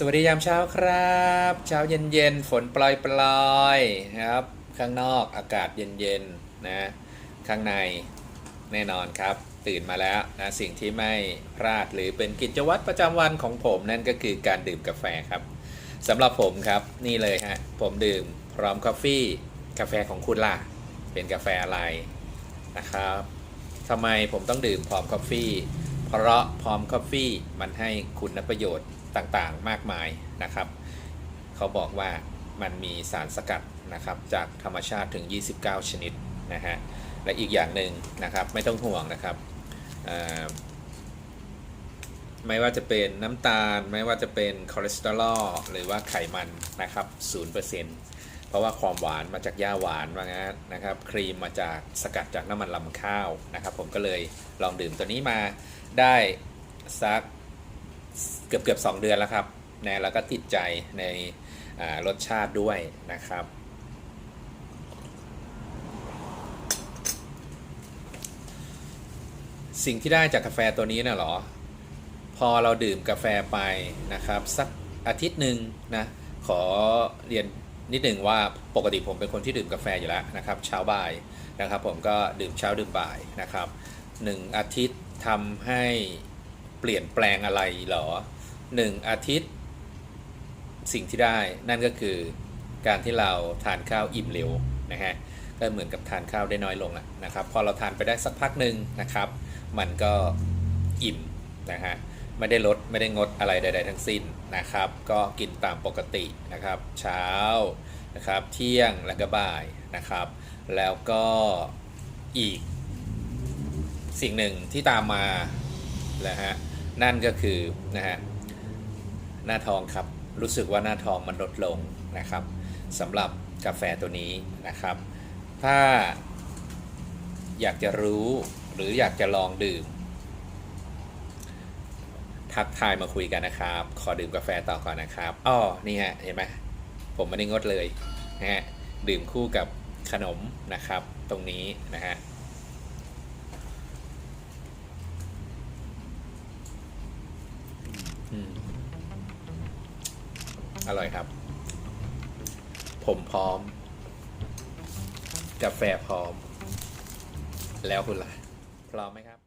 สวัสดียามเช้าครับ เช้าเย็นๆฝนปลอยๆนะครับ ข้างนอกอากาศเย็นๆนะ ข้างในแน่นอนครับ ตื่นมาแล้วนะสิ่งที่ไม่พลาดหรือเป็นกิจวัตรประจำวันของผมนั่นก็คือการดื่มกาแฟครับสำหรับผมครับนี่เลยฮะผมดื่มพร้อมกาแฟกาแฟของคุณล่ะ เป็นกาแฟอะไรนะครับทำไมผมต้องดื่มพร้อมกาแฟเพราะพร้อมกาแฟมันให้คุณประโยชน์ ต่างๆมากมายนะครับ เขาบอกว่ามันมีสารสกัดนะครับจากธรรมชาติถึง 29 ชนิดนะฮะและอีกอย่างหนึ่งนะครับไม่ต้องห่วงนะครับไม่ว่าจะเป็นน้ำตาล ไม่ว่าจะเป็นคอเลสเตอรอลหรือว่าไขมันนะครับ0%เพราะว่าความหวานมาจากหญ้าหวานว่างั้นนะครับ ครีมมาจากสกัดจากน้ำมันลำข้าวนะครับ ผมก็เลยลองดื่มตัวนี้มาได้สัก เกือบเกือบสองเดือนแล้วครับนะแล้วก็ติดใจในรสชาติด้วยนะครับ สิ่งที่ได้จากกาแฟตัวนี้นะหรอ พอเราดื่มกาแฟไปนะครับ สักอาทิตย์หนึ่งนะ ขอเรียนนิดหนึ่งว่าปกติผมเป็นคนที่ดื่มกาแฟอยู่แล้วนะครับ เช้าบ่ายนะครับ ผมก็ดื่มเช้าดื่มบ่ายนะครับหนึ่งอาทิตย์ทำให้ เปลี่ยนแปลงอะไรเหรอหนึ่งอาทิตย์สิ่งที่ได้นั่นก็คือการที่เราทานข้าวอิ่มเร็วนะฮะก็เหมือนกับทานข้าวได้น้อยลงนะครับ พอเราทานไปได้สักพักหนึ่งนะครับ มันก็อิ่มนะฮะไม่ได้ลดไม่ได้งดอะไรใด ๆ ทั้งสิ้นนะครับ ก็กินตามปกตินะครับ เช้านะครับเที่ยงและก็บ่ายนะครับ แล้วก็อีกสิ่งหนึ่งที่ตามมานะฮะ นั่นก็คือนะฮะหน้าทองครับรู้สึกว่าหน้าทองมันลดลงนะครับสำหรับกาแฟตัวนี้นะครับ ถ้าอยากจะรู้หรืออยากจะลองดื่ม ทักทายมาคุยกันนะครับ ขอดื่มกาแฟต่อก่อนนะครับอ้อนี่ฮะเห็นไหมผมไม่ได้งดเลยนะฮะดื่มคู่กับขนมนะครับ ตรงนี้นะฮะ อืม อร่อยครับ ผมพร้อม กาแฟพร้อม แล้วคุณล่ะ พร้อมไหมครับ